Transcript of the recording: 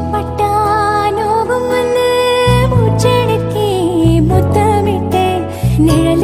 ഇഷ്ടപ്പെട്ടാനോവും വന്ന് മുത്തമിട്ട് നിഴൽ